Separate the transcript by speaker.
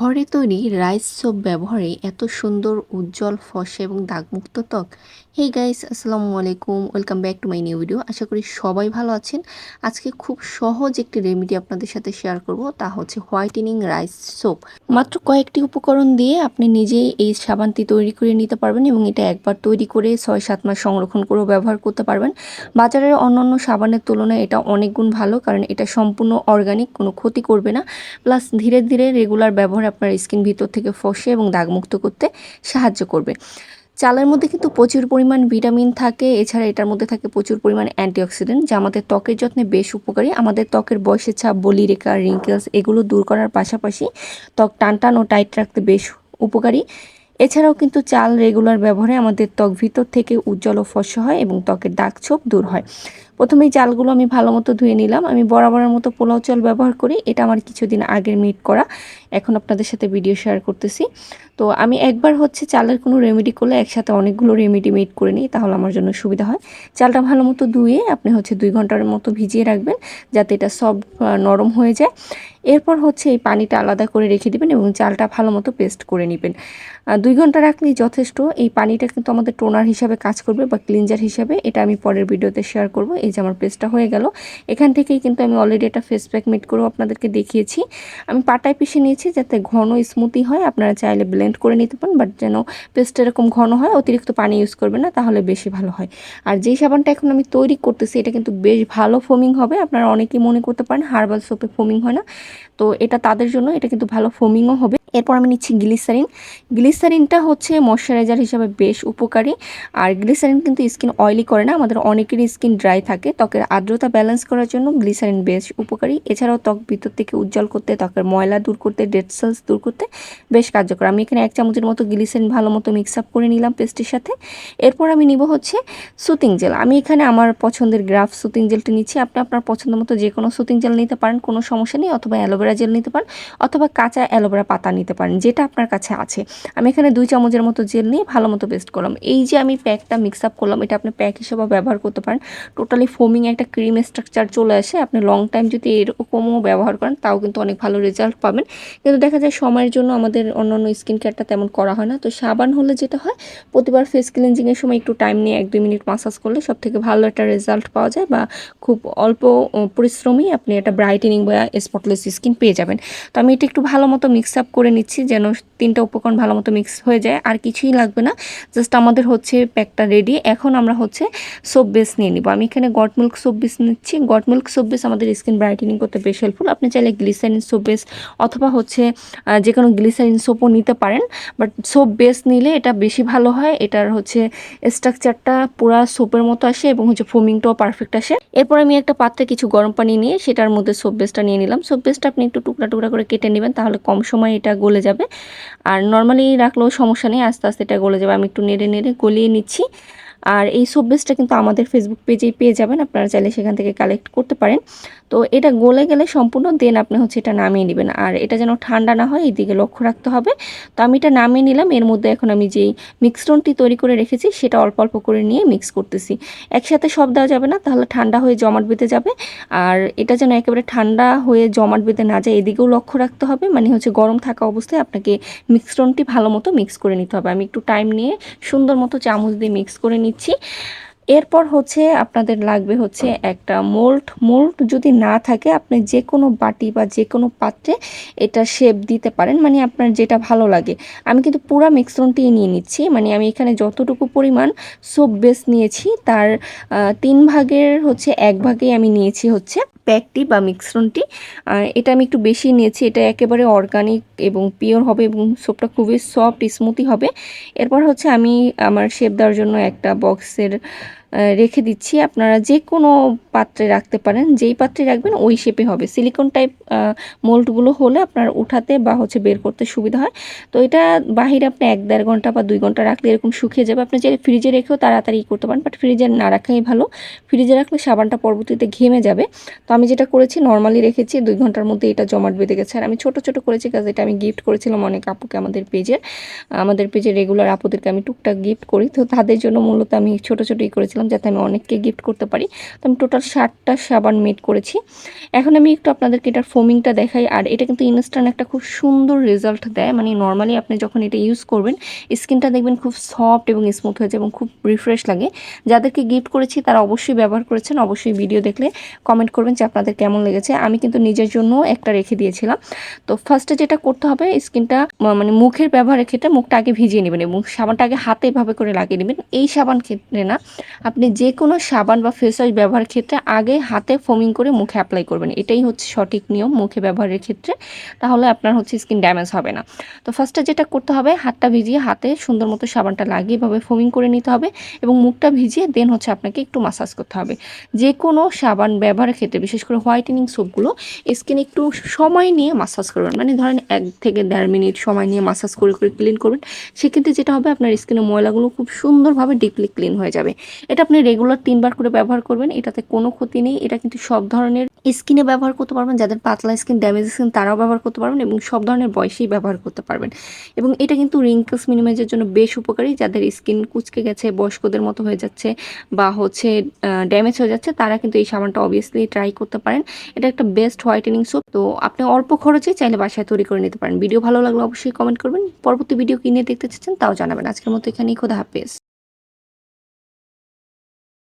Speaker 1: ঘরে তৈরি rice soap ব্যবহারে এত সুন্দর, উজ্জ্বল, ফসে এবং দাগমুক্ত ত্বক। হেই গাইস আসসালামু আলাইকুম welcome back to my new video আশা করি সবাই ভালো আছেন। আজকে খুব সহজ একটি রেমেডি আপনাদের সাথে শেয়ার করব, তা হচ্ছে হোয়াইটেনিং রাইস সোপ মাত্র কয়েকটি উপকরণ দিয়ে আপনি নিজেই এই সাবানটি তৈরি করে নিতে পারবেন এবং এটা একবার তৈরি করে ছয় সাত মাস সংরক্ষণ করেও ব্যবহার করতে পারবেন। বাজারের অন্যান্য সাবানের তুলনায় এটা অনেক গুণ ভালো, কারণ এটা সম্পূর্ণ অর্গানিক কোনো ক্ষতি করবে না। প্লাস ধীরে ধীরে রেগুলার ব্যবহার আপনার স্কিন ভিতর থেকে ফসে এবং দাগমুক্ত করতে সাহায্য করবে। চালের মধ্যে কিন্তু প্রচুর পরিমাণ ভিটামিন থাকে, এছাড়া এটার মধ্যে থাকে প্রচুর পরিমাণ অ্যান্টিঅক্সিডেন্ট যা আমাদের ত্বকের যত্নে বেশ উপকারী। আমাদের ত্বকের বয়সের ছাপ বলিরেখা রিঙ্কেলস এগুলো দূর করার পাশাপাশি ত্বক টান টান ও টাইট রাখতে বেশ উপকারী। এছাড়াও কিন্তু চাল রেগুলার ব্যবহারে আমাদের ত্বক ভিতর থেকে উজ্জ্বল ও ফর্সা হয় এবং ত্বকের দাগ ছোপ দূর হয়। প্রথমেই চালগুলো আমি ভালো মতো ধুয়ে নিলাম। আমি বরাবরের মতো পোলাও চাল ব্যবহার করি। এটা আমার কিছুদিন আগের মিট করা। এখন আপনাদের সাথে ভিডিও শেয়ার করতেছি। তো আমি একবার হচ্ছে চালের কোনো রেমেডি করলে একসাথে অনেকগুলো রেমেডি মেড করে নিই, তাহলে আমার জন্য সুবিধা হয়। চালটা ভালো মতো ধুয়ে আপনি হচ্ছে দুই ঘণ্টার মতো ভিজিয়ে রাখবেন, যাতে এটা সব নরম হয়ে যায়। এরপর হচ্ছে এই পানিটা আলাদা করে রেখে দেবেন এবং চালটা ভালো মতো পেস্ট করে নেবেন। দুই ঘণ্টা রাখলেই যথেষ্ট। এই পানিটা কিন্তু আমাদের টোনার হিসাবে কাজ করবে বা ক্লিনজার হিসাবে। এটা আমি পরের ভিডিওতে শেয়ার করব। এই যে আমার পেস্টটা হয়ে গেল। এখান থেকেই কিন্তু আমি অলরেডি একটা ফেস প্যাক মেড করেও আপনাদেরকে দেখিয়েছি। আমি পাটায় পিষে নিয়েছি যাতে ঘন স্মুথি হয়, আপনারা চাইলে ব্লেন্ড করে নিতে পারেন বাট যেন পেস্টটা এরকম ঘন হয়, অতিরিক্ত পানি ইউজ করবেন না, তাহলে বেশি ভালো হয়। আর যেই সাবানটা এখন আমি তৈরি করতেছি, এটা কিন্তু বেশ ভালো ফোমিং হবে। আপনারা অনেকেই মনে করতে পারেন হার্বাল সোপে ফোমিং হয় না। তো এটা তাদের জন্য, এটা কিন্তু ভালো ফোমিংও হবে। এরপর আমি নিচ্ছি গ্লিসারিন গ্লিসারিনটা হচ্ছে ময়শ্চারাইজার হিসাবে বেশ উপকারী। আর গ্লিসারিন কিন্তু স্কিন অয়েলি করে না, আমাদের অনেকেরই স্কিন ড্রাই থাকে। ত্বকের আর্দ্রতা ব্যালেন্স করার জন্য গ্লিসারিন বেশ উপকারী। এছাড়াও ত্বক ভিতর থেকে উজ্জ্বল করতে, ত্বকের ময়লা দূর করতে ডেড সেলস দূর করতে বেশ কার্যকর। আমি এখানে এক চামচের মতো গ্লিসারিন ভালো মতো মিক্স আপ করে নিলাম পেস্টের সাথে। এরপর আমি নিব হচ্ছে সুতিং জেল আমি এখানে আমার পছন্দের গ্রাফ সুতিং জেলটি নিচ্ছি। আপনি আপনার পছন্দ মতো যে কোনো সুতিং জেল নিতে পারেন, কোনো সমস্যা নেই। অথবা অ্যালোভেরা জেল নিতে পারেন, অথবা কাঁচা অ্যালোভেরা পাতা নিতে পারেন, যেটা আপনার কাছে আছে। আমি এখানে দুই চামচের মতো জেল নিয়ে ভালো মতো পেস্ট করলাম। এই যে আমি প্যাকটা মিক্স আপ করলাম, এটা আপনি প্যাক হিসেবে ব্যবহার করতে পারেন। টোটালি ফোমিং একটা ক্রিম স্ট্রাকচার চলে আসে। আপনি লং টাইম যদি এরকমও ব্যবহার করেন, তাও কিন্তু অনেক ভালো রেজাল্ট পাবেন। কিন্তু দেখা যায় সময়ের জন্য আমাদের অন্য অন্য স্কিন কেয়ারটা তেমন করা হয় না। তো সাবান হলে যেটা হয়, প্রতিবার ফেস ক্লিনজিংয়ের সময় একটু টাইম নিয়ে এক দুই মিনিট মাসাজ করলে সব থেকে ভালো একটা রেজাল্ট পাওয়া যায় বা খুব অল্প পরিশ্রমেই আপনি একটা ব্রাইটেনিং বা স্পটলেস স্কিন পেয়ে যাবেন। তো আমি এটা একটু ভালো মতো মিক্স আপ করে নিচ্ছি যেন তিনটা উপকরণ ভালো মতো মিক্স হয়ে যায়। আর কিছুই লাগবে না জাস্ট আমাদের হচ্ছে প্যাকটা রেডি এখন আমরা হচ্ছে সোপ বেস নিয়ে নিব। আমি এখানে গট মিল্ক সোপ বেস নিচ্ছি। গট মিল্ক সোপ বেস আমাদের স্কিন ব্রাইটেনিং করতে বেশ হেল্পফুল আপনি চাইলে গ্লিসারিন সোপ বেস অথবা হচ্ছে যে কোনো গ্লিসারিন সোপও নিতে পারেন। বাট সোপ বেস নিলে এটা বেশি ভালো হয়। এটার হচ্ছে স্ট্রাকচারটা পুরা সোপের মতো আসে এবং হচ্ছে ফোমিংটাও পারফেক্ট আসে। এরপর আমি একটা পাত্রে কিছু গরম পানি নিয়ে সেটার মধ্যে সোপ বেসটা নিয়ে নিলাম। সোপ বেসটা আপনি একটু টুকরা টুকরা করে কেটে নেবেন তাহলে কম সময় এটা গলে যাবে। আর নর্মালি রাখলেও সমস্যা নেই, আস্তে আস্তে এটা গলে যাবে। আমি একটু নেড়ে নেড়ে গলিয়ে নিচ্ছি। আর এই সব্বেসটা কিন্তু আমাদের ফেসবুক পেজেই পেয়ে যাবেন। আপনারা চাইলে সেখান থেকে কালেক্ট করতে পারেন। তো এটা গলে গেলে সম্পূর্ণ দেন আপনি হচ্ছে এটা নামিয়ে নেবেন। আর এটা যেন ঠান্ডা না হয় এই দিকে লক্ষ্য রাখতে হবে। তো আমি এটা নামিয়ে নিলাম। এর মধ্যে এখন আমি যেই মিক্সডনটি তৈরি করে রেখেছি, সেটা অল্প অল্প করে নিয়ে মিক্স করতেছি। একসাথে সব দেওয়া যাবে না, তাহলে ঠান্ডা হয়ে জমাট বেঁধে যাবে। আর এটা যেন একেবারে ঠান্ডা হয়ে জমাট বেঁধে না যায়, এদিকেও লক্ষ্য রাখতে হবে। মানে হচ্ছে গরম থাকা অবস্থায় আপনাকে মিক্সডনটি ভালো মতো মিক্স করে নিতে হবে। আমি একটু টাইম নিয়ে সুন্দর মতো চামচ দিয়ে মিক্স করে নিচ্ছি। এরপর হচ্ছে আপনাদের লাগবে হচ্ছে একটা মোল্ড। মোল্ড যদি না থাকে, আপনি যে কোনো বাটি বা যে কোনো পাত্রে এটা শেপ দিতে পারেন। মানে আপনার যেটা ভালো লাগে। আমি কিন্তু পুরা মিক্সরনটি নিয়ে নিচ্ছি। মানে আমি এখানে যতটুকু পরিমাণ সোপ বেস নিয়েছি, তার তিন ভাগের হচ্ছে এক ভাগেই আমি নিয়েছি হচ্ছে প্যাকটি বা মিক্সরনটি এটা আমি একটু বেশি নিয়েছি। এটা একেবারে অর্গানিক এবং পিওর হবে এবং সোপটা খুবই সফট স্মুথি হবে। এরপর হচ্ছে আমি আমার শেপ দেওয়ার জন্য একটা বক্সের রেখে দিচ্ছি। আপনারা যে কোনো পাত্রে রাখতে পারেন, যেই পাত্রে রাখবেন ওই শেপে হবে। সিলিকন টাইপ মোল্ডগুলো হলে আপনার উঠাতে বা হচ্ছে বের করতে সুবিধা হয়। তো এটা বাহিরে আপনি এক দেড় ঘণ্টা বা দুই ঘণ্টা রাখলে এরকম শুকিয়ে যাবে। আপনি যে ফ্রিজে রেখেও তাড়াতাড়ি করতে পারেন বাট ফ্রিজে না রাখাই ভালো। ফ্রিজে রাখলে সাবানটা পরবর্তীতে ঘেমে যাবে। তো আমি যেটা করেছি নর্মালি রেখেছি, দুই ঘণ্টার মধ্যে এটা জমাট বেঁধে গেছে। আর আমি ছোট ছোট করেছি কাজ, এটা আমি গিফট করেছিলাম অনেক আপুকে আমাদের পেজের আমাদের পেজে রেগুলার আপুদেরকে আমি টুকটাক গিফট করি। তো তাদের জন্য মূলত আমি ছোট, ছোটোই করেছিলাম। করেছিলাম যাতে আমি অনেককে গিফট করতে পারি। তো আমি টোটাল ষাটটা সাবান মেড করেছি। এখন আমি একটু আপনাদেরকে এটার ফোমিংটা দেখাই। আর এটা কিন্তু ইনস্ট্যান্ট একটা খুব সুন্দর রেজাল্ট দেয়। মানে নর্মালি আপনি যখন এটা ইউজ করবেন স্কিনটা দেখবেন খুব সফট এবং স্মুথ হয়েছে এবং খুব রিফ্রেশ লাগে। যাদেরকে গিফট করেছি, তারা অবশ্যই ব্যবহার করেছেন। অবশ্যই ভিডিও দেখলে কমেন্ট করবেন যে আপনাদের কেমন লেগেছে। আমি কিন্তু নিজের জন্য একটা রেখে দিয়েছিলাম। তো ফার্স্টে যেটা করতে হবে স্কিনটা মানে মুখের ব্যবহারের ক্ষেত্রে মুখটা আগে ভিজিয়ে নেবেন এবং সাবানটা আগে হাতে এভাবে করে লাগিয়ে নেবেন। এই সাবান ক্ষেত্রে না আপনি যে কোনো সাবান বা ফেস ওয়াশ ব্যবহারের ক্ষেত্রে আগে হাতে ফোমিং করে মুখে অ্যাপ্লাই করবেন। এটাই হচ্ছে সঠিক নিয়ম মুখে ব্যবহারের ক্ষেত্রে। তাহলে আপনার হচ্ছে স্কিন ড্যামেজ হবে না। তো ফার্স্টে যেটা করতে হবে, হাতটা ভিজিয়ে হাতে সুন্দর মতো সাবানটা লাগিয়ে এভাবে ফোমিং করে নিতে হবে এবং মুখটা ভিজিয়ে দেন হচ্ছে আপনাকে একটু মাসাজ করতে হবে। যে কোনো সাবান ব্যবহারের ক্ষেত্রে, বিশেষ করে হোয়াইটেনিং সোপগুলো স্কিন একটু সময় নিয়ে মাসাজ করবেন। মানে ধরেন এক থেকে দেড় মিনিট সময় নিয়ে মাসাজ করে করে ক্লিন করবেন। সেক্ষেত্রে যেটা হবে, আপনার স্কিনের ময়লাগুলো খুব সুন্দরভাবে ডিপলি ক্লিন হয়ে যাবে। এটা আপনি রেগুলার তিনবার করে ব্যবহার করবেন, এটাতে কোনো ক্ষতি নেই। এটা কিন্তু সব ধরনের স্কিনে ব্যবহার করতে পারবেন, যাদের পাতলা স্কিন ড্যামেজ স্কিন তারাও ব্যবহার করতে পারবেন এবং সব ধরনের বয়সেই ব্যবহার করতে পারবেন। এবং এটা কিন্তু রিঙ্কলস মিনিমাইজের জন্য বেশ উপকারী। যাদের স্কিন কুচকে গেছে, বয়স্কদের মতো হয়ে যাচ্ছে বা হচ্ছে ড্যামেজ হয়ে যাচ্ছে, তারা কিন্তু এই সাবানটা অবভিয়াসলি ট্রাই করতে পারেন। এটা একটা বেস্ট হোয়াইটেনিং সোপ তো আপনি অল্প খরচে চাইলে বাসায় তৈরি করে নিতে পারেন। ভিডিও ভালো লাগলে অবশ্যই কমেন্ট করবেন। পরবর্তী ভিডিও কিনে দেখতে চাচ্ছেন, তাও জানাবেন। আজকের মতো এখানেই। খোদা হাফেজ।